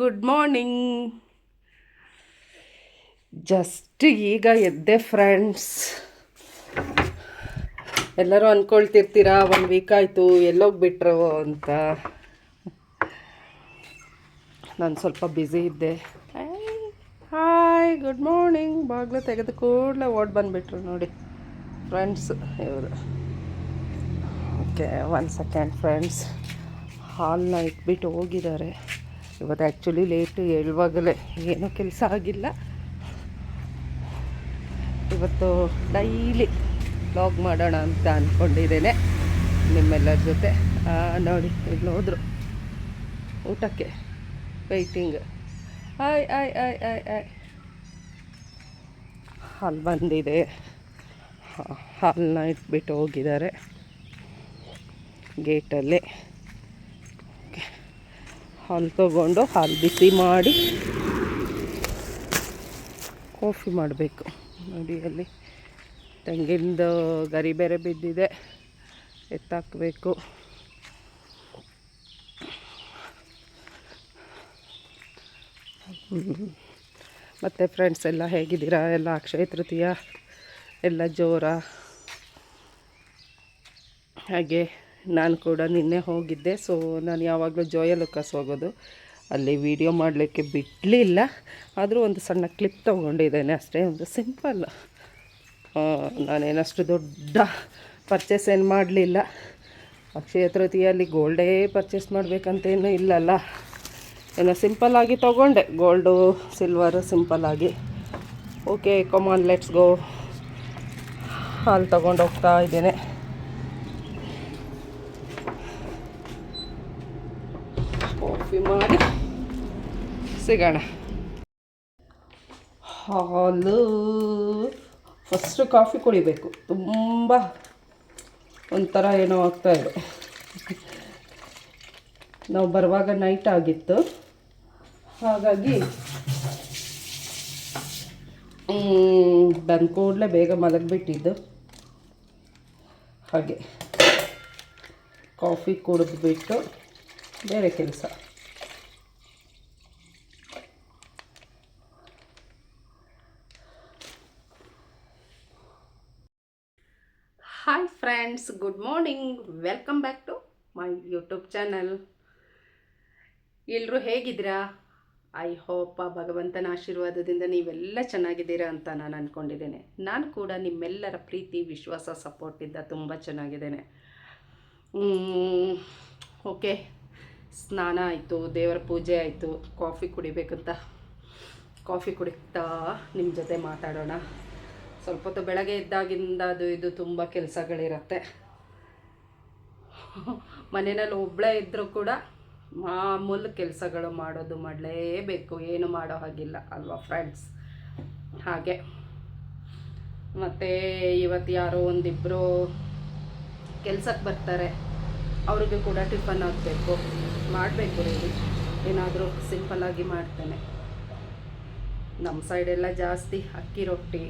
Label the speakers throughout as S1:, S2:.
S1: Good morning just ಈಗ ಎದ್ದೆ friends ಎಲ್ಲರೂ ಅಂದ್ಕೊಳ್ತಿರ್ತೀರಾ ಒಂದು ವೀಕ್ ಆಯಿತು, ಎಲ್ಲೋಗ್ಬಿಟ್ರು ಅಂತ. ನಾನು ಸ್ವಲ್ಪ ಬ್ಯುಸಿ ಇದ್ದೆ. ಹಾಯ್ ಗುಡ್ ಮಾರ್ನಿಂಗ್ ಬಾಗಿಲು ತೆಗೆದು ಕೂಡಲೇ ಓಡ್ ಬಂದುಬಿಟ್ರು ನೋಡಿ ಫ್ರೆಂಡ್ಸ್ ಇವರು. ಓಕೆ ಒನ್ ಸೆಕೆಂಡ್ ಫ್ರೆಂಡ್ಸ್ ಹಾಲನ್ನ ಇಟ್ಬಿಟ್ಟು ಹೋಗಿದ್ದಾರೆ. ಇವತ್ತು ಆ್ಯಕ್ಚುಲಿ ಲೇಟು ಹೇಳುವಾಗಲೇ ಏನೂ ಕೆಲಸ ಆಗಿಲ್ಲ. ಇವತ್ತು ಡೈಲಿ ಬ್ಲಾಗ್ ಮಾಡೋಣ ಅಂತ ಅಂದ್ಕೊಂಡಿದ್ದೇನೆ ನಿಮ್ಮೆಲ್ಲರ ಜೊತೆ. ನೋಡಿ, ಇಲ್ಲಿ ಊಟಕ್ಕೆ ವೆಯ್ಟಿಂಗ್ ಆಯ್ ಆಯ್ ಆಯ್ ಆಯ್ ಆಯ್. ಹಾಲು ಬಂದಿದೆ. ಹಾಲನ್ನ ಇಟ್ಬಿಟ್ಟು ಹೋಗಿದ್ದಾರೆ. ಗೇಟಲ್ಲಿ. ಹಾಲು ತೊಗೊಂಡು ಹಾಲು ಬಿಸಿ ಮಾಡಿ ಕಾಫಿ ಮಾಡಬೇಕು. ನೋಡಿ ಅಲ್ಲಿ ತೆಂಗಿನದು ಗರಿ ಬೇರೆ ಬಿದ್ದಿದೆ. ಎತ್ತಾಕಬೇಕು. ಮತ್ತು ಫ್ರೆಂಡ್ಸ್ ಎಲ್ಲ ಹೇಗಿದ್ದೀರಾ? ಎಲ್ಲ ಅಕ್ಷಯ ತೃತೀಯ? ಎಲ್ಲ ಜೋರ? ಹಾಗೆ. ನಾನು ಕೂಡ ನಿನ್ನೆ ಹೋಗಿದ್ದೆ ಸೊ ನಾನು ಯಾವಾಗಲೂ ಜೋಯ ಲುಕಸ್ ಹೋಗೋದು. ಅಲ್ಲಿ ವಿಡಿಯೋ ಮಾಡಲಿಕ್ಕೆ ಬಿಡಲಿಲ್ಲ, ಆದರೂ ಒಂದು ಸಣ್ಣ ಕ್ಲಿಪ್ ತೊಗೊಂಡಿದ್ದೇನೆ ಅಷ್ಟೇ, ಒಂದು ಸಿಂಪಲ್ ನಾನೇನಷ್ಟು ದೊಡ್ಡ ಪರ್ಚೇಸ್ ಏನು ಮಾಡಲಿಲ್ಲ. ಅಕ್ಷಯ ತೃತೀಯಲ್ಲಿ ಗೋಲ್ಡೇ ಪರ್ಚೇಸ್ ಮಾಡಬೇಕಂತೇನು ಇಲ್ಲಲ್ಲ. ಏನೋ ಸಿಂಪಲ್ಲಾಗಿ ತೊಗೊಂಡೆ ಗೋಲ್ಡು ಸಿಲ್ವರ್ ಸಿಂಪಲ್ಲಾಗಿ okay come on let's go ಹಾಲು ತೊಗೊಂಡು ಹೋಗ್ತಾ ಇದ್ದೇನೆ. ಕಾಫಿ ಮಾಡಿ. ಸಿಗೋಣ. ಹಾಲು ಫಸ್ಟು ಕಾಫಿ ಕುಡಿಬೇಕು. ತುಂಬ ಒಂಥರ ಏನೋ ಆಗ್ತಾ ಇದೆ. ನಾವು ಬರುವಾಗ ನೈಟ್ ಆಗಿತ್ತು. ಹಾಗಾಗಿ ಬಂದ ಕೂಡಲೇ ಬೇಗ ಮಲಗಿಬಿಟ್ಟಿದ್ದು. ಹಾಗೆ ಕಾಫಿ ಕುಡಿದ್ಬಿಟ್ಟು ಬೇರೆ ಕೆಲಸ hi friends good morning welcome back to my YouTube channel ಎಲ್ಲರೂ ಹೇಗಿದ್ದೀರಾ? ಐ ಹೋಪ್ ಆ ಭಗವಂತನ ಆಶೀರ್ವಾದದಿಂದ ನೀವೆಲ್ಲ ಚೆನ್ನಾಗಿದ್ದೀರಾ ಅಂತ ನಾನು ಅಂದ್ಕೊಂಡಿದ್ದೇನೆ ನಾನು ಕೂಡ ನಿಮ್ಮೆಲ್ಲರ ಪ್ರೀತಿ, ವಿಶ್ವಾಸ ಸಪೋರ್ಟಿಂದ ತುಂಬ ಚೆನ್ನಾಗಿದ್ದೇನೆ. ಓಕೆ ಸ್ನಾನ ಆಯಿತು, ದೇವರ ಪೂಜೆ ಆಯಿತು. ಕಾಫಿ ಕುಡಿಬೇಕಂತ, ಕಾಫಿ ಕುಡಿತಾ ನಿಮ್ಮ ಜೊತೆ ಮಾತಾಡೋಣ. ಸ್ವಲ್ಪ ಹೊತ್ತು ಬೆಳಗ್ಗೆ ಇದ್ದಾಗಿಂದ ಅದು ಇದು ತುಂಬ ಕೆಲಸಗಳಿರತ್ತೆ. ಮನೆಯಲ್ಲಿ ಒಬ್ಬಳೇ ಇದ್ದರೂ ಕೂಡ ಮಾಮೂಲು ಕೆಲಸಗಳು ಮಾಡೋದು ಮಾಡಲೇಬೇಕು. ಏನು ಮಾಡೋ ಹಾಗಿಲ್ಲ ಅಲ್ವಾ ಫ್ರೆಂಡ್ಸ್ ಹಾಗೆ. ಮತ್ತು ಇವತ್ತು ಯಾರೋ ಒಂದಿಬ್ಬರು ಕೆಲ್ಸಕ್ಕೆ ಬರ್ತಾರೆ. ಅವ್ರಿಗೆ ಕೂಡ ಟಿಫನ್ ಆಗಬೇಕು ಮಾಡಬೇಕು ರೀ ಏನಾದರೂ ಸಿಂಪಲ್ಲಾಗಿ ಮಾಡ್ತೇನೆ. ನಮ್ಮ ಸೈಡೆಲ್ಲ ಜಾಸ್ತಿ ಅಕ್ಕಿ ರೊಟ್ಟಿ.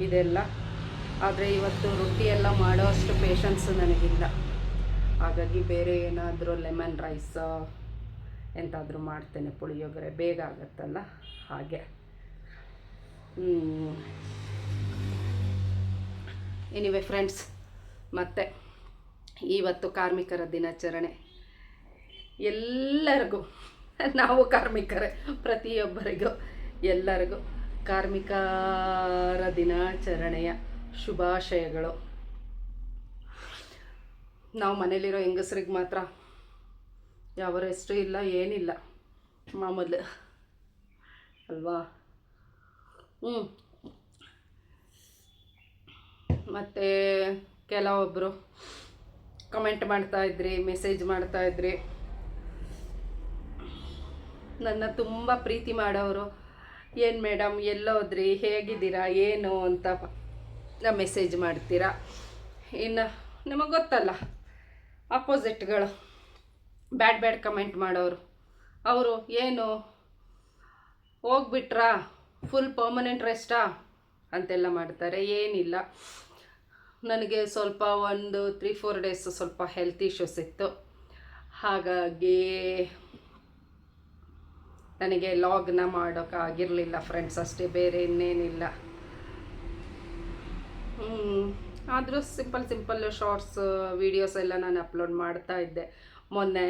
S1: ಇದೆಲ್ಲ. ಆದರೆ ಇವತ್ತು ರೊಟ್ಟಿ ಎಲ್ಲ ಮಾಡೋ ಅಷ್ಟು ಪೇಷನ್ಸ್ ನನಗಿಲ್ಲ. ಹಾಗಾಗಿ ಬೇರೆ ಏನಾದರೂ ಲೆಮನ್ ರೈಸ್ ಎಂತಾದರೂ ಮಾಡ್ತೇನೆ, ಪುಳಿಯೋಗರೆ, ಬೇಗ ಆಗುತ್ತಲ್ಲ? ಹಾಗೆ. ಎನಿವೆ ಫ್ರೆಂಡ್ಸ್ ಮತ್ತೆ ಇವತ್ತು ಕಾರ್ಮಿಕರ ದಿನಾಚರಣೆ. ಎಲ್ಲರಿಗೂ, ನಾವು ಕಾರ್ಮಿಕರೇ, ಪ್ರತಿಯೊಬ್ಬರಿಗೂ ಎಲ್ಲರಿಗೂ. ಕಾರ್ಮಿಕರ ದಿನಾಚರಣೆಯ ಶುಭಾಶಯಗಳು. ನಾವು ಮನೇಲಿರೋ ಹೆಂಗಸ್ರಿಗೆ ಮಾತ್ರ ಯಾವ ರೆಸ್ಟು ಇಲ್ಲ, ಏನಿಲ್ಲ. ಮಾಮೂಲು ಅಲ್ವಾ? ಹ್ಞೂ ಮತ್ತು ಕೆಲವೊಬ್ಬರು ಕಮೆಂಟ್ ಮಾಡ್ತಾ ಇದ್ರಿ ಮೆಸೇಜ್ ಮಾಡ್ತಾ ಇದ್ರಿ. ನನ್ನ ತುಂಬ ಪ್ರೀತಿ ಮಾಡೋರು ಏನು ಮೇಡಮ್ ಎಲ್ಲೋದ್ರಿ ಹೇಗಿದ್ದೀರಾ? ಏನು ಅಂತ ಮೆಸೇಜ್ ಮಾಡ್ತೀರಾ? ಇನ್ನು ನಿಮಗೆ ಗೊತ್ತಲ್ಲ. ಅಪೋಸಿಟ್ಗಳು ಬ್ಯಾಡ್ ಬ್ಯಾಡ್ ಕಮೆಂಟ್ ಮಾಡೋರು. ಅವರು ಏನು, ಹೋಗ್ಬಿಟ್ರಾ? ಫುಲ್ ಪರ್ಮನೆಂಟ್ ರೆಸ್ಟಾ ಅಂತೆಲ್ಲ ಮಾಡ್ತಾರೆ. ಏನಿಲ್ಲ. ನನಗೆ ಸ್ವಲ್ಪ ಒಂದು ತ್ರೀ ಫೋರ್ ಡೇಸ್ ಸ್ವಲ್ಪ ಹೆಲ್ತ್ ಇಶ್ಯೂಸ್ ಇತ್ತು. ಹಾಗಾಗಿ ನನಗೆ ಲಾಗ್ನ ಮಾಡೋಕ್ಕಾಗಿರಲಿಲ್ಲ ಫ್ರೆಂಡ್ಸ್ ಅಷ್ಟೇ, ಬೇರೆ ಇನ್ನೇನಿಲ್ಲ. ಆದರೂ ಸಿಂಪಲ್ ಸಿಂಪಲ್ ಶಾರ್ಟ್ಸ್ ವೀಡಿಯೋಸ್ ಎಲ್ಲ ನಾನು ಅಪ್ಲೋಡ್ ಮಾಡ್ತಾ ಇದ್ದೆ. ಮೊನ್ನೆ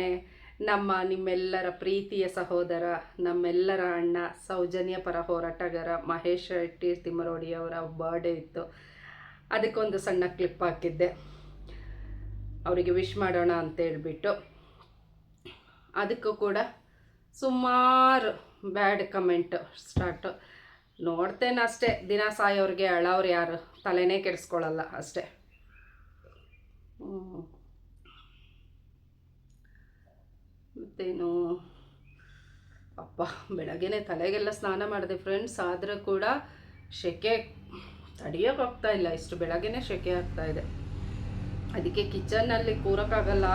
S1: ನಮ್ಮ ನಿಮ್ಮೆಲ್ಲರ ಪ್ರೀತಿಯ ಸಹೋದರ, ನಮ್ಮೆಲ್ಲರ ಅಣ್ಣ, ಸೌಜನ್ಯ ಪರ ಹೋರಾಟಗಾರ ಮಹೇಶ್ ಶೆಟ್ಟಿ ತಿಮ್ಮರೋಡಿಯವರ ಬರ್ಡೇ ಇತ್ತು. ಅದಕ್ಕೊಂದು ಸಣ್ಣ ಕ್ಲಿಪ್ ಹಾಕಿದ್ದೆ. ಅವರಿಗೆ ವಿಶ್ ಮಾಡೋಣ ಅಂತ ಹೇಳ್ಬಿಟ್ಟು. ಅದಕ್ಕೂ ಕೂಡ ಸುಮಾರು ಬ್ಯಾಡ್ ಕಮೆಂಟ್ ಸ್ಟಾರ್ಟ್. ನೋಡ್ತೇನೆ ಅಷ್ಟೇ, ದಿನ ಸಾಯೋರಿಗೆ ಅಳವ್ರು ಯಾರು, ತಲೆನೇ ಕೆಡಿಸ್ಕೊಳ್ಳಲ್ಲ ಅಷ್ಟೇ. ಮತ್ತೇನು? ಅಪ್ಪ, ಬೆಳಗ್ಗೆನೆ ತಲೆಗೆಲ್ಲ ಸ್ನಾನ ಮಾಡಿದೆ ಫ್ರೆಂಡ್ಸ್, ಆದರೂ ಕೂಡ ಸೆಕೆ ತಡಿಯೋಕ್ಕಾಗ್ತಾ ಇಲ್ಲ, ಇಷ್ಟು ಬೆಳಗ್ಗೆನೆ ಸೆಕೆ ಆಗ್ತಾ ಇದೆ. ಅದಕ್ಕೆ ಕಿಚನ್ನಲ್ಲಿ ಕೂರೋಕ್ಕಾಗಲ್ಲ.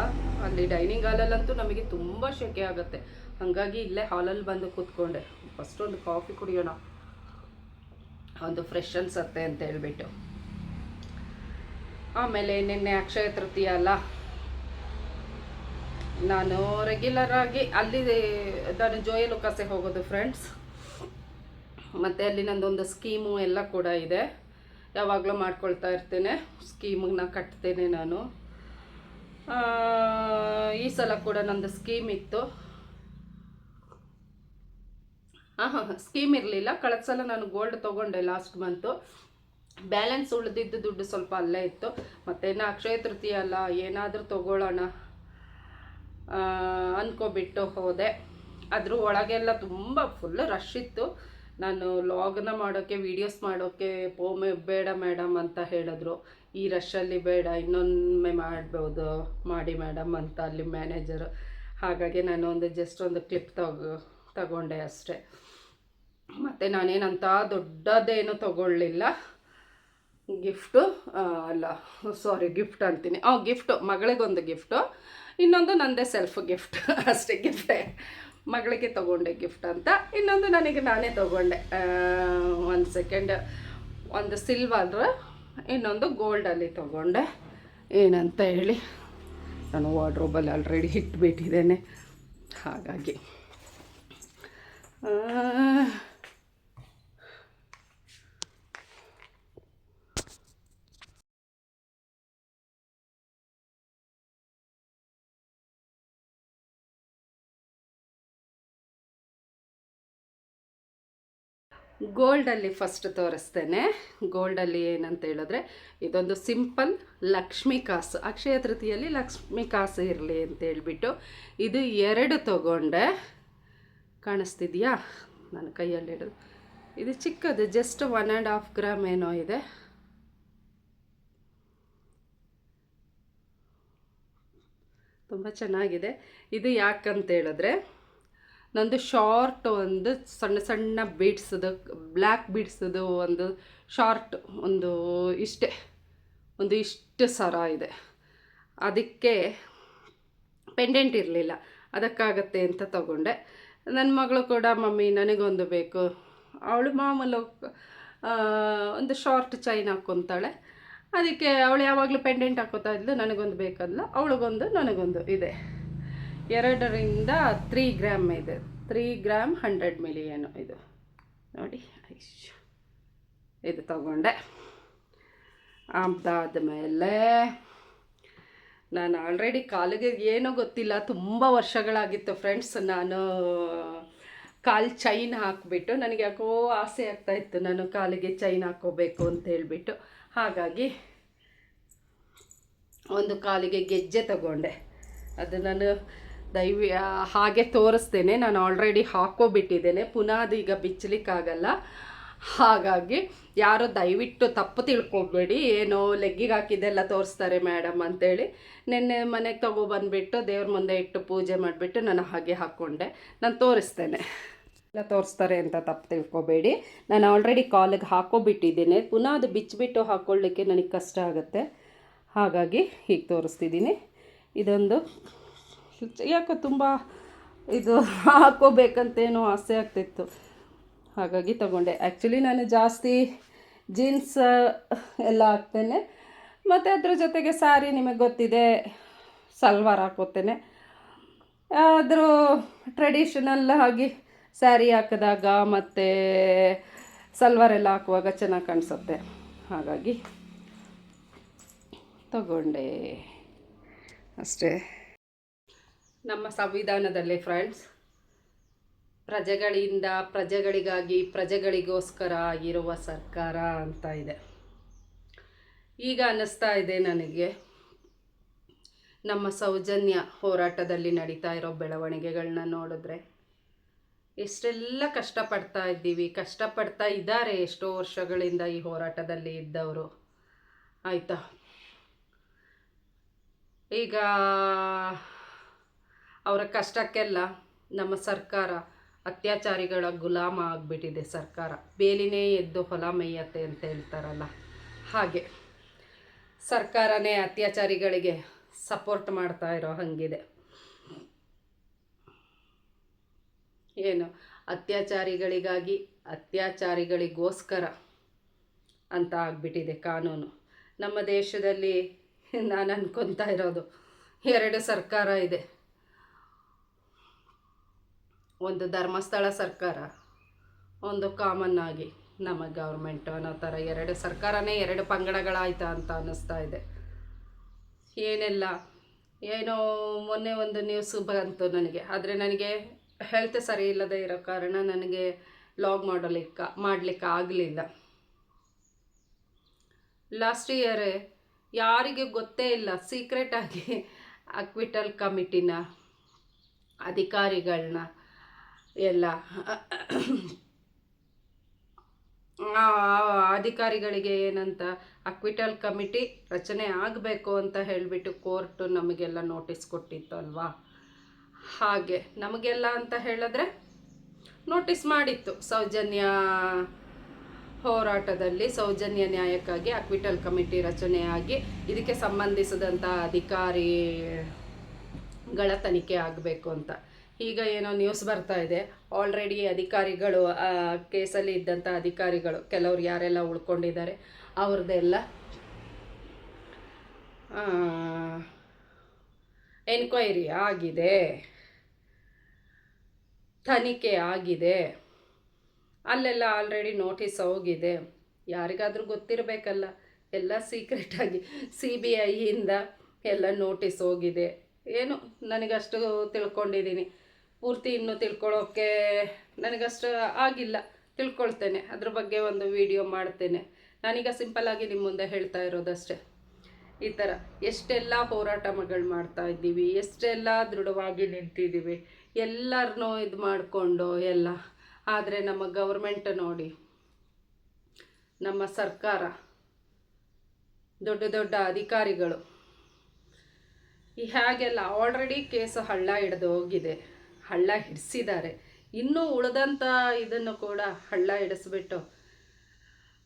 S1: ಅಲ್ಲಿ ಡೈನಿಂಗ್ ಹಾಲಲ್ಲಂತೂ ನಮಗೆ ತುಂಬ ಸೆಕೆ ಆಗುತ್ತೆ. ಹಾಗಾಗಿ ಇಲ್ಲೇ ಹಾಲಲ್ಲಿ ಬಂದು ಕೂತ್ಕೊಂಡೆ. ಫಸ್ಟ್ ಒಂದು ಕಾಫಿ ಕುಡಿಯೋಣ. ಒಂದು ಫ್ರೆಶ್ ಅನ್ಸತ್ತೆ ಅಂತ ಹೇಳ್ಬಿಟ್ಟು. ಆಮೇಲೆ ನಿನ್ನೆ ಅಕ್ಷಯ ತೃತೀಯ ಅಲ್ಲ? ನಾನು ರೆಗ್ಯುಲರ್ ಆಗಿ ಅಲ್ಲಿ, ನಾನು ಜೋಯಲು ಲುಕಾಸೆ ಹೋಗೋದು ಫ್ರೆಂಡ್ಸ್ ಮತ್ತು ಅಲ್ಲಿ ನಂದೊಂದು ಸ್ಕೀಮು ಎಲ್ಲ ಕೂಡ ಇದೆ. ಯಾವಾಗಲೂ ಮಾಡ್ಕೊಳ್ತಾ ಇರ್ತೇನೆ. ಸ್ಕೀಮನ್ನ ಕಟ್ತೇನೆ ನಾನು. ಈ ಸಲ ಕೂಡ ನಂದು ಸ್ಕೀಮ್ ಇತ್ತು. ಹಾಂ ಹಾಂ, ಸ್ಕೀಮ್ ಇರಲಿಲ್ಲ. ಕಳೆದ ಸಲ ನಾನು ಗೋಲ್ಡ್ ತೊಗೊಂಡೆ ಲಾಸ್ಟ್ ಮಂತು. ಬ್ಯಾಲೆನ್ಸ್ ಉಳಿದಿದ್ದು ದುಡ್ಡು ಸ್ವಲ್ಪ ಅಲ್ಲೇ ಇತ್ತು. ಮತ್ತೇನು ಅಕ್ಷಯ ತೃತೀಯ ಅಲ್ಲ, ಏನಾದರೂ ತೊಗೊಳ್ಳೋಣ ಅಂದ್ಕೊಬಿಟ್ಟು ಹೋದೆ. ಅದ್ರ ಒಳಗೆಲ್ಲ ತುಂಬ ಫುಲ್ ರಶ್ ಇತ್ತು. ನಾನು ಲಾಗ್ನ ಮಾಡೋಕ್ಕೆ ವೀಡಿಯೋಸ್ ಮಾಡೋಕ್ಕೆ ಪೋಮೆ ಬೇಡ ಮೇಡಮ್ ಅಂತ ಹೇಳಿದ್ರು. ಈ ರಶಲ್ಲಿ ಬೇಡ, ಇನ್ನೊಮ್ಮೆ ಮಾಡ್ಬೋದು, ಮಾಡಿ ಮೇಡಮ್ ಅಂತ ಅಲ್ಲಿ ಮ್ಯಾನೇಜರು ಹಾಗಾಗಿ ನಾನು ಒಂದು ಜಸ್ಟ್ ಒಂದು ಕ್ಲಿಪ್ ತಗೋ, ತಗೊಂಡೆ ಅಷ್ಟೇ. ಮತ್ತು ನಾನೇನಂತ ದೊಡ್ಡದೇನು ತಗೊಳ್ಳಿಲ್ಲ. ಗಿಫ್ಟು ಅಲ್ಲ ಸಾರಿ ಗಿಫ್ಟ್ ಅಂತೀನಿ. ಆ ಗಿಫ್ಟು ಮಗಳಿಗೊಂದು ಗಿಫ್ಟು ಇನ್ನೊಂದು ನಂದೇ ಸೆಲ್ಫ್ ಗಿಫ್ಟ್ ಅಷ್ಟೇ ಗಿಫ್ಟೇ ಮಗಳಿಗೆ ತಗೊಂಡೆ ಗಿಫ್ಟ್ ಅಂತ. ಇನ್ನೊಂದು ನನಗೆ ನಾನೇ ತಗೊಂಡೆ. ಒಂದು ಸೆಕೆಂಡ್ ಒಂದು ಸಿಲ್ವರ್ ಇನ್ನೊಂದು ಗೋಲ್ಡಲ್ಲಿ ತಗೊಂಡೆ. ಏನಂತ ಹೇಳಿ, ನಾನು ವಾರ್ಡ್ರೋಬಲ್ಲಿ ಆಲ್ರೆಡಿ ಇಟ್ಬಿಟ್ಟಿದ್ದೇನೆ. ಹಾಗಾಗಿ ಗೋಲ್ಡಲ್ಲಿ ಫಸ್ಟ್ ತೋರಿಸ್ತೇನೆ. ಗೋಲ್ಡಲ್ಲಿ ಏನಂತ ಹೇಳಿದ್ರೆ, ಇದೊಂದು ಸಿಂಪಲ್ ಲಕ್ಷ್ಮಿ ಕಾಸು, ಅಕ್ಷಯ ತೃತೀಯಲ್ಲಿ ಲಕ್ಷ್ಮಿ ಕಾಸು ಇರಲಿ ಅಂತ ಹೇಳಿಬಿಟ್ಟು ಇದು ಎರಡು ತಗೊಂಡೆ. ಕಾಣಿಸ್ತಿದೆಯಾ? ನನ್ನ ಕೈಯಲ್ಲಿ ಹಿಡಿದು. ಇದು ಚಿಕ್ಕದು just one and half gram ಏನೋ ಇದೆ. ತುಂಬ ಚೆನ್ನಾಗಿದೆ. ಇದು ಯಾಕಂತ ಹೇಳಿದ್ರೆ ನಂದು ಶಾರ್ಟ್ ಒಂದು ಸಣ್ಣ ಸಣ್ಣ ಬೀಡ್ಸದು ಬ್ಲ್ಯಾಕ್ ಬೀಡ್ಸದು ಒಂದು ಶಾರ್ಟ್ ಒಂದು ಇಷ್ಟೇ, ಒಂದು ಇಷ್ಟು ಸರ ಇದೆ. ಅದಕ್ಕೆ ಪೆಂಡೆಂಟ್ ಇರಲಿಲ್ಲ. ಅದಕ್ಕಾಗತ್ತೆ ಅಂತ ತಗೊಂಡೆ. ನನ್ನ ಮಗಳು ಕೂಡ, ಮಮ್ಮಿ, ನನಗೊಂದು ಬೇಕು. ಅವಳು ಮಾಮೂಲು ಒಂದು ಶಾರ್ಟ್ ಚೈನ್ ಹಾಕ್ಕೊತಾಳೆ ಅದಕ್ಕೆ ಅವಳು ಯಾವಾಗಲೂ ಪೆಂಡೆಂಟ್ ಹಾಕೋತಾ ಇದ್ಲು, ನನಗೊಂದು ಬೇಕಲ್ಲ, ಅವಳಿಗೊಂದು, ನನಗೊಂದು ಇದೆ. ಎರಡರಿಂದ ತ್ರೀ ಗ್ರಾಮ್ ಇದೆ. ತ್ರೀ ಗ್ರಾಮ್ ಹಂಡ್ರೆಡ್ ಮಿಲಿಯನು ಇದು. ನೋಡಿ ಇದು ತಗೊಂಡೆ. ಅದಾದಮೇಲೆ ನಾನು ಆಲ್ರೆಡಿ ಕಾಲಿಗೆ ಏನೂ ಗೊತ್ತಿಲ್ಲ. ತುಂಬ ವರ್ಷಗಳಾಗಿತ್ತು ಫ್ರೆಂಡ್ಸ್ ನಾನು ಕಾಲು ಚೈನ್ ಹಾಕಿಬಿಟ್ಟು ನನಗೆ ಯಾಕೋ ಆಸೆ ಆಗ್ತಾ ಇತ್ತು ನಾನು ಕಾಲಿಗೆ ಚೈನ್ ಹಾಕೋಬೇಕು ಅಂತ ಹೇಳಿಬಿಟ್ಟು. ಹಾಗಾಗಿ ಒಂದು ಕಾಲಿಗೆ ಗೆಜ್ಜೆ ತಗೊಂಡೆ. ಅದು ನಾನು ದಯವಿ ಹಾಗೆ ತೋರಿಸ್ತೇನೆ. ನಾನು ಆಲ್ರೆಡಿ ಹಾಕೋಬಿಟ್ಟಿದ್ದೇನೆ. ಪುನಃ ಅದು ಈಗ ಬಿಚ್ಚಲಿಕ್ಕಾಗಲ್ಲ. ಹಾಗಾಗಿ ಯಾರು ದಯವಿಟ್ಟು ತಪ್ಪು ತಿಳ್ಕೊಬೇಡಿ. ಏನೋ ಲೆಗ್ಗಿಗೆ ಹಾಕಿದ್ದೆಲ್ಲ ತೋರಿಸ್ತಾರೆ ಮೇಡಮ್ ಅಂತೇಳಿ. ನಿನ್ನೆ ಮನೆಗೆ ತಗೋಬಂದುಬಿಟ್ಟು ದೇವ್ರ ಮುಂದೆ ಇಟ್ಟು ಪೂಜೆ ಮಾಡಿಬಿಟ್ಟು ನಾನು ಹಾಗೆ ಹಾಕ್ಕೊಂಡೆ ನಾನು ತೋರಿಸ್ತೇನೆ. ಎಲ್ಲ ತೋರಿಸ್ತಾರೆ ಅಂತ ತಪ್ಪು ತಿಳ್ಕೊಬೇಡಿ. ನಾನು ಆಲ್ರೆಡಿ ಕಾಲಿಗೆ ಹಾಕೋಬಿಟ್ಟಿದ್ದೇನೆ. ಪುನಃ ಅದು ಬಿಚ್ಚಿಬಿಟ್ಟು ಹಾಕ್ಕೊಳ್ಳಿಕ್ಕೆ ನನಗೆ ಕಷ್ಟ ಆಗುತ್ತೆ. ಹಾಗಾಗಿ ಹೀಗೆ ತೋರಿಸ್ತಿದ್ದೀನಿ. ಇದೊಂದು ಯಾಕೋ ತುಂಬ ಇದು ಹಾಕೋಬೇಕಂತೇನೋ ಆಸೆ ಆಗ್ತಿತ್ತು. ಹಾಗಾಗಿ ತಗೊಂಡೆ. ಆ್ಯಕ್ಚುಲಿ ನಾನು ಜಾಸ್ತಿ ಜೀನ್ಸ್ ಎಲ್ಲ ಹಾಕ್ತೇನೆ. ಮತ್ತು ಅದ್ರ ಜೊತೆಗೆ ಸ್ಯಾರಿ ನಿಮಗೆ ಗೊತ್ತಿದೆ, ಸಲ್ವಾರ್ ಹಾಕೋತೇನೆ. ಆದರೂ ಟ್ರೆಡಿಷನಲ್ ಆಗಿ ಸ್ಯಾರಿ ಹಾಕಿದಾಗ ಮತ್ತು ಸಲ್ವಾರ್ ಎಲ್ಲ ಹಾಕುವಾಗ ಚೆನ್ನಾಗಿ ಕಾಣಿಸುತ್ತೆ. ಹಾಗಾಗಿ ತಗೊಂಡೆ. ಅಷ್ಟೇ. ನಮ್ಮ ಸಂವಿಧಾನದಲ್ಲಿ ಫ್ರೆಂಡ್ಸ್ ಪ್ರಜೆಗಳಿಂದ ಪ್ರಜೆಗಳಿಗಾಗಿ ಪ್ರಜೆಗಳಿಗೋಸ್ಕರ ಇರುವ ಸರ್ಕಾರ ಅಂತ ಇದೆ. ಈಗ ಅನ್ನಿಸ್ತಾ ಇದೆ ನನಗೆ, ನಮ್ಮ ಸೌಜನ್ಯ ಹೋರಾಟದಲ್ಲಿ ನಡೀತಾ ಇರೋ ಬೆಳವಣಿಗೆಗಳನ್ನ ನೋಡಿದ್ರೆ ಎಷ್ಟೆಲ್ಲ ಕಷ್ಟಪಡ್ತಾ ಇದ್ದೀವಿ, ಕಷ್ಟಪಡ್ತಾ ಇದ್ದಾರೆ ಎಷ್ಟೋ ವರ್ಷಗಳಿಂದ ಈ ಹೋರಾಟದಲ್ಲಿ ಇದ್ದವರು. ಆಯಿತಾ? ಈಗ ಅವರ ಕಷ್ಟಕ್ಕೆಲ್ಲ ನಮ್ಮ ಸರ್ಕಾರ ಅತ್ಯಾಚಾರಿಗಳ ಗುಲಾಮ ಆಗಿಬಿಟ್ಟಿದೆ ಸರ್ಕಾರ. ಬೇಲಿನೇ ಎದ್ದು ಹೊಲ ಮೇಯತ್ತೆ ಅಂತ ಹೇಳ್ತಾರಲ್ಲ. ಹಾಗೆ ಸರ್ಕಾರನೇ ಅತ್ಯಾಚಾರಿಗಳಿಗೆ ಸಪೋರ್ಟ್ ಮಾಡ್ತಾ ಇರೋ ಹಾಗಿದೆ. ಏನು? ಅತ್ಯಾಚಾರಿಗಳಿಗಾಗಿ ಅತ್ಯಾಚಾರಿಗಳಿಗೋಸ್ಕರ ಅಂತ ಆಗಿಬಿಟ್ಟಿದೆ ಕಾನೂನು. ನಮ್ಮ ದೇಶದಲ್ಲಿ ನಾನು ಅನ್ಕೊತಾ ಇರೋದು, ಎರಡು ಸರ್ಕಾರ ಇದೆ. ಒಂದು ಧರ್ಮಸ್ಥಳ ಸರ್ಕಾರ, ಒಂದು ಕಾಮನ್ ಆಗಿ ನಮ್ಮ ಗೌರ್ಮೆಂಟು ಅನ್ನೋ ಥರ ಎರಡು ಸರ್ಕಾರನೇ ಎರಡು ಪಂಗಡಗಳಾಯ್ತಾ ಅಂತ ಅನ್ನಿಸ್ತಾ ಇದೆ. ಏನೆಲ್ಲ? ಏನೋ ಮೊನ್ನೆ ಒಂದು ನ್ಯೂಸ್ ಬಂತು ನನಗೆ. ಆದರೆ ನನಗೆ ಹೆಲ್ತ್ ಸರಿ ಇಲ್ಲದೆ ಇರೋ ಕಾರಣ ನನಗೆ ಲಾಗ್ ಮಾಡಲಿಕ್ಕೆ ಮಾಡಲಿಕ್ಕೆ ಆಗಲಿಲ್ಲ. ಲಾಸ್ಟ್ ಇಯರ್ ಯಾರಿಗೆ ಗೊತ್ತೇ ಇಲ್ಲ ಸೀಕ್ರೆಟಾಗಿ ಅಕ್ವಿಟಲ್ ಕಮಿಟಿನ ಅಧಿಕಾರಿಗಳನ್ನ ಎಲ್ಲ. ಅಧಿಕಾರಿಗಳಿಗೆ ಏನಂತ ಅಕ್ವಿಟಲ್ ಕಮಿಟಿ ರಚನೆ ಆಗಬೇಕು ಅಂತ ಹೇಳಿಬಿಟ್ಟು ಕೋರ್ಟು ನಮಗೆಲ್ಲ ನೋಟಿಸ್ ಕೊಟ್ಟಿತ್ತು ಅಲ್ವಾ ಹಾಗೆ, ನಮಗೆಲ್ಲ ಅಂತ ಹೇಳಿದ್ರೆ ನೋಟಿಸ್ ಮಾಡಿತ್ತು. ಸೌಜನ್ಯ ಹೋರಾಟದಲ್ಲಿ ಸೌಜನ್ಯ ನ್ಯಾಯಕ್ಕಾಗಿ ಅಕ್ವಿಟಲ್ ಕಮಿಟಿ ರಚನೆಯಾಗಿ ಇದಕ್ಕೆ ಸಂಬಂಧಿಸಿದಂಥ ಅಧಿಕಾರಿಗಳ ತನಿಖೆ ಆಗಬೇಕು ಅಂತ. ಈಗ ಏನೋ ನ್ಯೂಸ್ ಬರ್ತಾ ಇದೆ. ಆಲ್ರೆಡಿ ಅಧಿಕಾರಿಗಳು ಕೇಸಲ್ಲಿ ಇದ್ದಂಥ ಅಧಿಕಾರಿಗಳು, ಕೆಲವ್ರು ಯಾರೆಲ್ಲ ಉಳ್ಕೊಂಡಿದ್ದಾರೆ, ಅವ್ರದ್ದೆಲ್ಲ ಎನ್ಕ್ವೈರಿ ಆಗಿದೆ. ತನಿಖೆ ಆಗಿದೆ. ಅಲ್ಲೆಲ್ಲ ಆಲ್ರೆಡಿ ನೋಟಿಸ್ ಹೋಗಿದೆ. ಯಾರಿಗಾದರೂ ಗೊತ್ತಿರಬೇಕಲ್ಲ, ಎಲ್ಲ ಸೀಕ್ರೆಟಾಗಿ ಸಿ ಬಿ ಐಯಿಂದ ಎಲ್ಲ ನೋಟಿಸ್ ಹೋಗಿದೆ. ಏನು, ನನಗಷ್ಟು ತಿಳ್ಕೊಂಡಿದ್ದೀನಿ. ಪೂರ್ತಿ ಇನ್ನೂ ತಿಳ್ಕೊಳ್ಳೋಕ್ಕೆ ನನಗಷ್ಟು ಆಗಿಲ್ಲ. ತಿಳ್ಕೊಳ್ತೇನೆ. ಅದ್ರ ಬಗ್ಗೆ ಒಂದು ವಿಡಿಯೋ ಮಾಡ್ತೇನೆ. ನಾನೀಗ ಸಿಂಪಲ್ಲಾಗಿ ನಿಮ್ಮ ಮುಂದೆ ಹೇಳ್ತಾ ಇರೋದಷ್ಟೇ. ಈ ಥರ ಎಷ್ಟೆಲ್ಲ ಹೋರಾಟಗಳು ಮಾಡ್ತಾ ಇದ್ದೀವಿ, ಎಷ್ಟೆಲ್ಲ ದೃಢವಾಗಿ ನಿಂತಿದ್ದೀವಿ ಎಲ್ಲರನ್ನೂ ಇದು ಮಾಡಿಕೊಂಡು ಎಲ್ಲ. ಆದರೆ ನಮ್ಮ ಗೌರ್ಮೆಂಟ್ ನೋಡಿ, ನಮ್ಮ ಸರ್ಕಾರ, ದೊಡ್ಡ ದೊಡ್ಡ ಅಧಿಕಾರಿಗಳು, ಈ ಹಾಗೆಲ್ಲ ಆಲ್ರೆಡಿ ಕೇಸು ಹಳ್ಳ ಹಿಡ್ದು ಹೋಗಿದೆ. ಹಳ್ಳ ಹಿಡಿಸಿದ್ದಾರೆ. ಇನ್ನೂ ಉಳಿದಂಥ ಇದನ್ನು ಕೂಡ ಹಳ್ಳ ಹಿಡಿಸ್ಬಿಟ್ಟು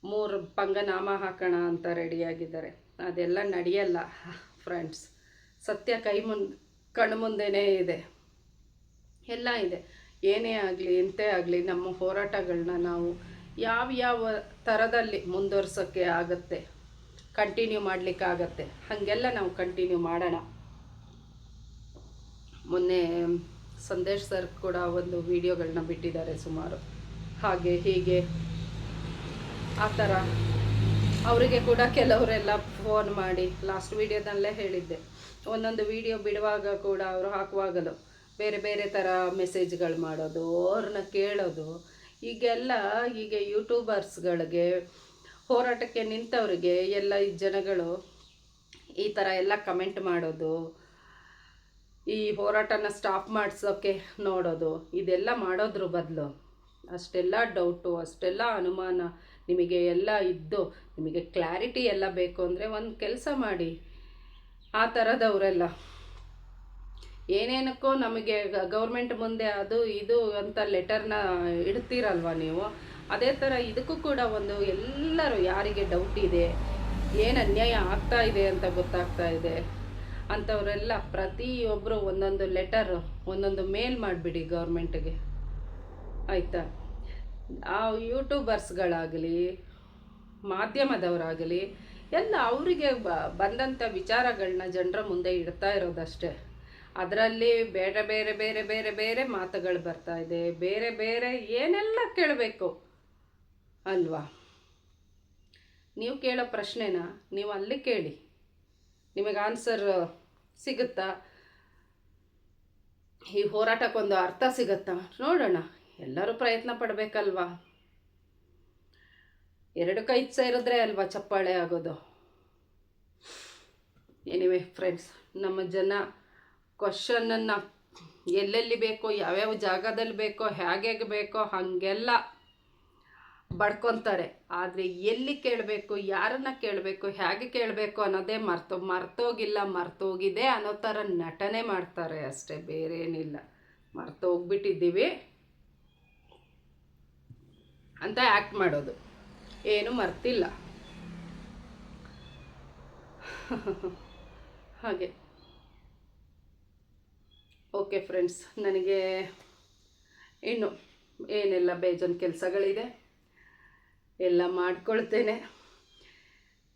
S1: ಮೂರು ಪಂಗನಾಮ ಹಾಕೋಣ ಅಂತ ರೆಡಿಯಾಗಿದ್ದಾರೆ ಅದೆಲ್ಲ ನಡೆಯಲ್ಲ ಫ್ರೆಂಡ್ಸ್ ಸತ್ಯ ಕೈ ಮುನ್, ಕಣ್ಣು ಮುಂದೆನೆ ಇದೆ. ಎಲ್ಲ ಇದೆ. ಏನೇ ಆಗಲಿ, ಎಂತೇ ಆಗಲಿ, ನಮ್ಮ ಹೋರಾಟಗಳನ್ನ ನಾವು ಯಾವ ಯಾವ ಥರದಲ್ಲಿ ಮುಂದುವರ್ಸೋಕ್ಕೆ ಆಗುತ್ತೆ ಕಂಟಿನ್ಯೂ ಮಾಡಲಿಕ್ಕಾಗತ್ತೆ, ಹಾಗೆಲ್ಲ ನಾವು ಕಂಟಿನ್ಯೂ ಮಾಡೋಣ. ಮೊನ್ನೆ ಸಂದೇಶ್ ಸರ್ ಕೂಡ ಒಂದು ವಿಡಿಯೋಗಳನ್ನ ಬಿಟ್ಟಿದ್ದಾರೆ ಸುಮಾರು. ಹಾಗೆ ಹೀಗೆ ಆ ಥರ ಅವರಿಗೆ ಕೂಡ ಕೆಲವರೆಲ್ಲ ಫೋನ್ ಮಾಡಿ ಲಾಸ್ಟ್ ವೀಡಿಯೋದಲ್ಲೇ ಹೇಳಿದ್ದೆ. ಒಂದೊಂದು ವಿಡಿಯೋ ಬಿಡುವಾಗ ಕೂಡ ಅವರು ಹಾಕುವಾಗಲೂ ಬೇರೆ ಬೇರೆ ಥರ ಮೆಸೇಜ್ಗಳು ಮಾಡೋದು ಅವ್ರನ್ನ ಕೇಳೋದು. ಈಗೆಲ್ಲ ಹೀಗೆ ಯೂಟ್ಯೂಬರ್ಸ್ಗಳಿಗೆ ಹೋರಾಟಕ್ಕೆ ನಿಂತವರಿಗೆ ಎಲ್ಲ ಈ ಜನಗಳು ಈ ಥರ ಎಲ್ಲ ಕಮೆಂಟ್ ಮಾಡೋದು ಈ ಹೋರಾಟನ ಸ್ಟಾಪ್ ಮಾಡಿಸೋಕ್ಕೆ ನೋಡೋದು, ಇದೆಲ್ಲ ಮಾಡೋದ್ರ ಬದಲು. ಅಷ್ಟೆಲ್ಲ ಡೌಟು ಅಷ್ಟೆಲ್ಲ ಅನುಮಾನ ನಿಮಗೆ ಎಲ್ಲ ಇದ್ದು, ನಿಮಗೆ ಕ್ಲಾರಿಟಿ ಎಲ್ಲ ಬೇಕು ಅಂದರೆ ಒಂದು ಕೆಲಸ ಮಾಡಿ. ಆ ಥರದವರೆಲ್ಲ ಏನೇನಕ್ಕೋ ನಮಗೆ ಗೌರ್ಮೆಂಟ್ ಮುಂದೆ ಅದು, ಇದು ಅಂತ ಲೆಟರ್ನ ಇಡ್ತೀರಲ್ವ ನೀವು? ಅದೇ ಥರ ಇದಕ್ಕೂ ಕೂಡ ಒಂದು ಎಲ್ಲರೂ ಯಾರಿಗೆ ಡೌಟ್ ಇದೆ, ಏನು ಅನ್ಯಾಯ ಆಗ್ತಾ ಇದೆ ಅಂತ ಗೊತ್ತಾಗ್ತಾ ಇದೆ. ಅಂಥವರೆಲ್ಲ ಪ್ರತಿಯೊಬ್ಬರು ಒಂದೊಂದು ಲೆಟರ್ ಒಂದೊಂದು ಮೇಲ್ ಮಾಡಿಬಿಡಿ ಗೌರ್ಮೆಂಟ್ಗೆ ಆಯಿತಾ? ಆ ಯೂಟ್ಯೂಬರ್ಸ್ಗಳಾಗಲಿ ಮಾಧ್ಯಮದವರಾಗಲಿ, ಎಲ್ಲ ಅವರಿಗೆ ಬ ಬಂದಂಥ ವಿಚಾರಗಳನ್ನ ಜನರ ಮುಂದೆ ಇಡ್ತಾ ಇರೋದಷ್ಟೇ. ಅದರಲ್ಲಿ ಬೇರೆ ಬೇರೆ ಬೇರೆ ಬೇರೆ ಬೇರೆ ಮಾತುಗಳು ಬರ್ತಾ ಇದೆ. ಬೇರೆ ಬೇರೆ ಏನೆಲ್ಲ ಕೇಳಬೇಕು? ಅಲ್ವಾ? ನೀವು ಕೇಳೋ ಪ್ರಶ್ನೆನ ನೀವು ಅಲ್ಲಿ ಕೇಳಿ. ನಿಮಗೆ ಆನ್ಸರ್ ಸಿಗುತ್ತಾ? ಈ ಹೋರಾಟಕ್ಕೊಂದು ಅರ್ಥ ಸಿಗುತ್ತಾ? ನೋಡೋಣ. ಎಲ್ಲರೂ ಪ್ರಯತ್ನ ಪಡಬೇಕಲ್ವಾ? ಎರಡು ಕೈ ಸೇರಿದ್ರೆ ಅಲ್ವಾ ಚಪ್ಪಾಳೆ ಆಗೋದು? ಎನಿವೆ ಫ್ರೆಂಡ್ಸ್ ನಮ್ಮ ಜನ ಕ್ವಶನನ್ನು ಎಲ್ಲೆಲ್ಲಿ ಬೇಕೋ, ಯಾವ್ಯಾವ ಜಾಗದಲ್ಲಿ ಬೇಕೋ, ಹೇಗೆ ಬೇಕೋ, ಹಾಗೆಲ್ಲ ಬಡ್ಕೊತಾರೆ. ಆದರೆ ಎಲ್ಲಿ ಕೇಳಬೇಕು, ಯಾರನ್ನ ಕೇಳಬೇಕು, ಹೇಗೆ ಕೇಳಬೇಕು ಅನ್ನೋದೇ ಮರ್ತೋ, ಮರ್ತೋಗಿಲ್ಲ, ಮರ್ತೋಗಿದೆ ಅನ್ನೋ ಥರ ನಟನೆ ಮಾಡ್ತಾರೆ ಅಷ್ಟೇ ಬೇರೆ ಏನಿಲ್ಲ ಮರ್ತೋಗ್ಬಿಟ್ಟಿದ್ದೀವಿ. ಅಂತ ಆ್ಯಕ್ಟ್ ಮಾಡೋದು. ಏನು ಮರ್ತಿಲ್ಲ. ಹಾಗೆ. ಓಕೆ ಫ್ರೆಂಡ್ಸ್ ನನಗೆ ಇನ್ನು ಏನೆಲ್ಲ ಬೇಜನ್ ಕೆಲಸಗಳಿದೆ? ಎಲ್ಲ ಮಾಡ್ಕೊಳ್ತೇನೆ.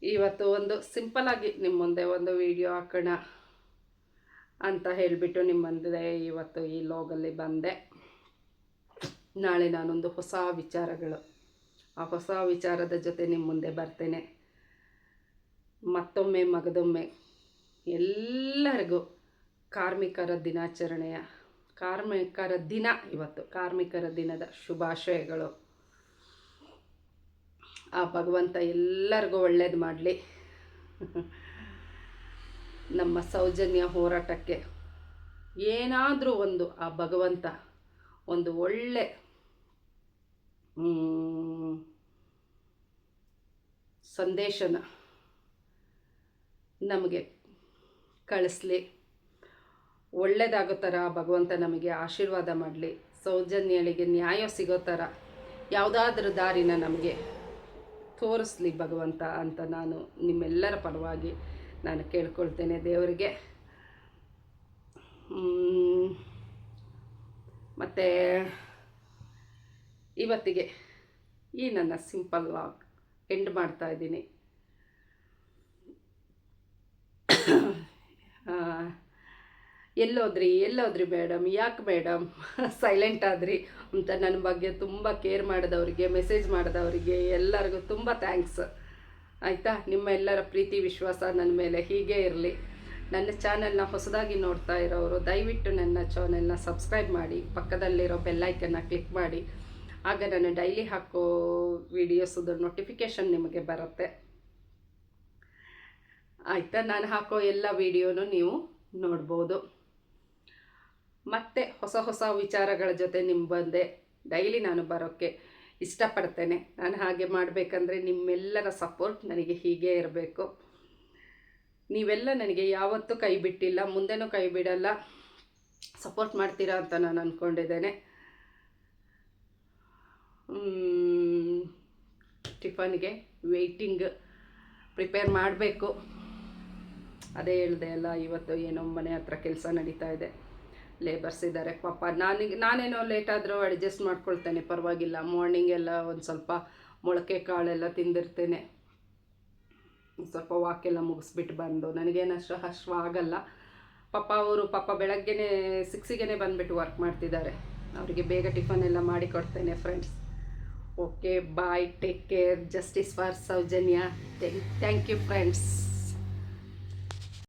S1: ಇವತ್ತು ಒಂದು ಸಿಂಪಲಾಗಿ ನಿಮ್ಮ ಮುಂದೆ ಒಂದು ವಿಡಿಯೋ ಹಾಕೋಣ ಅಂತ ಹೇಳಿಬಿಟ್ಟು ನಿಮ್ಮ ಮುಂದೆ ಇವತ್ತು ಈ ಲೋಗಲ್ಲಿ ಬಂದೆ. ನಾಳೆ ನಾನೊಂದು ಹೊಸ ವಿಚಾರಗಳು. ಆ ಹೊಸ ವಿಚಾರದ ಜೊತೆ ನಿಮ್ಮ ಮುಂದೆ ಬರ್ತೇನೆ. ಮತ್ತೊಮ್ಮೆ ಮಗದೊಮ್ಮೆ ಎಲ್ಲರಿಗೂ ಕಾರ್ಮಿಕರ ದಿನಾಚರಣೆಯ, ಕಾರ್ಮಿಕರ ದಿನ ಇವತ್ತು, ಕಾರ್ಮಿಕರ ದಿನದ ಶುಭಾಶಯಗಳು. ಆ ಭಗವಂತ ಎಲ್ಲರಿಗೂ ಒಳ್ಳೇದು ಮಾಡಲಿ. ನಮ್ಮ ಸೌಜನ್ಯ ಹೋರಾಟಕ್ಕೆ ಏನಾದರೂ ಒಂದು ಆ ಭಗವಂತ ಒಂದು ಒಳ್ಳೆ ಸಂದೇಶನ ನಮಗೆ ಕಳಿಸ್ಲಿ. ಒಳ್ಳೆಯದಾಗೋ ಥರ ಭಗವಂತ ನಮಗೆ ಆಶೀರ್ವಾದ ಮಾಡಲಿ. ಸೌಜನ್ಯಳಿಗೆ ನ್ಯಾಯ ಸಿಗೋ ಥರ ಯಾವುದಾದ್ರೂ ದಾರಿನ ನಮಗೆ ತೋರಿಸ್ಲಿ ಭಗವಂತ ಅಂತ ನಾನು ನಿಮ್ಮೆಲ್ಲರ ಪರವಾಗಿ ನಾನು ಕೇಳ್ಕೊಳ್ತೇನೆ ದೇವರಿಗೆ. ಮತ್ತು ಇವತ್ತಿಗೆ ಈ ನನ್ನ ಸಿಂಪಲ್ ಲಾಗ್ ಎಂಡ್ ಮಾಡ್ತಾ ಇದ್ದೀನಿ. ಎಲ್ಲೋದ್ರಿ ಎಲ್ಲೋದ್ರಿ ಮೇಡಮ್ ಯಾಕೆ ಮೇಡಮ್ ಸೈಲೆಂಟ್ ಆದ್ರಿ ಅಂತ ನನ್ನ ಬಗ್ಗೆ ತುಂಬ ಕೇರ್ ಮಾಡಿದವರಿಗೆ ಮೆಸೇಜ್ ಮಾಡಿದವರಿಗೆ ಎಲ್ಲರಿಗೂ ತುಂಬ ಥ್ಯಾಂಕ್ಸ್ ಆಯಿತಾ? ನಿಮ್ಮ ಎಲ್ಲರ ಪ್ರೀತಿ, ವಿಶ್ವಾಸ ನನ್ನ ಮೇಲೆ ಹೀಗೆ ಇರಲಿ. ನನ್ನ ಚಾನೆಲ್ನ ಹೊಸದಾಗಿ ನೋಡ್ತಾ ಇರೋರು ದಯವಿಟ್ಟು ನನ್ನ ಚಾನೆಲ್ನ ಸಬ್ಸ್ಕ್ರೈಬ್ ಮಾಡಿ, ಪಕ್ಕದಲ್ಲಿರೋ ಬೆಲ್ಲೈಕನ್ನ ಕ್ಲಿಕ್ ಮಾಡಿ. ಆಗ ನಾನು ಡೈಲಿ ಹಾಕೋ ವಿಡಿಯೋಸದು ನೋಟಿಫಿಕೇಷನ್ ನಿಮಗೆ ಬರುತ್ತೆ. ಆಯಿತಾ? ನಾನು ಹಾಕೋ ಎಲ್ಲ ವಿಡಿಯೋನು ನೀವು ನೋಡ್ಬೋದು. ಮತ್ತೆ ಹೊಸ ಹೊಸ ವಿಚಾರಗಳ ಜೊತೆ ನಿಮ್ಮ ಬಂದೆ. ಡೈಲಿ ನಾನು ಬರೋಕ್ಕೆ ಇಷ್ಟಪಡ್ತೇನೆ. ನಾನು ಹಾಗೆ ಮಾಡಬೇಕಂದ್ರೆ ನಿಮ್ಮೆಲ್ಲರ ಸಪೋರ್ಟ್ ನನಗೆ ಹೀಗೆ ಇರಬೇಕು. ನೀವೆಲ್ಲ ನನಗೆ ಯಾವತ್ತೂ ಕೈ ಬಿಟ್ಟಿಲ್ಲ, ಮುಂದೆನೂ ಕೈ ಬಿಡಲ್ಲ. ಸಪೋರ್ಟ್ ಮಾಡ್ತೀರಾ ಅಂತ ನಾನು ಅಂದ್ಕೊಂಡಿದ್ದೇನೆ ಟಿಫನ್ಗೆ ವೆಯ್ಟಿಂಗ್ ಪ್ರಿಪೇರ್ ಮಾಡಬೇಕು. ಅದೇ ಹೇಳಿದೆ ಅಲ್ಲ, ಇವತ್ತು ಏನೋ ಮನೆ ಹತ್ರ ಕೆಲಸ ನಡೀತಾ ಇದೆ. ಲೇಬರ್ಸ್ ಇದ್ದಾರೆ ಪಾಪ ನಾನಿಗೆ, ನಾನೇನೋ ಲೇಟ್ ಆದರೂ ಅಡ್ಜಸ್ಟ್ ಮಾಡ್ಕೊಳ್ತೇನೆ. ಪರವಾಗಿಲ್ಲ. ಮಾರ್ನಿಂಗ್ ಎಲ್ಲ ಒಂದು ಸ್ವಲ್ಪ ಮೊಳಕೆ ಕಾಳೆಲ್ಲ ತಿಂದಿರ್ತೇನೆ. ಸ್ವಲ್ಪ ವಾಕೆಲ್ಲ ಮುಗಿಸ್ಬಿಟ್ಟು ಬಂದು. ನನಗೇನಷ್ಟು ಹಶ್ವ ಆಗಲ್ಲ. ಪಾಪ ಅವರು ಪಾಪ ಬೆಳಗ್ಗೆನೇ ಸಿಕ್ಸಿಗೆ ಬಂದುಬಿಟ್ಟು ವರ್ಕ್ ಮಾಡ್ತಿದ್ದಾರೆ. ಅವರಿಗೆ ಬೇಗ ಟಿಫನ್ ಎಲ್ಲ ಮಾಡಿ ಕೊಡ್ತೇನೆ friends okay bye take care justice for Soujanya. Thank you friends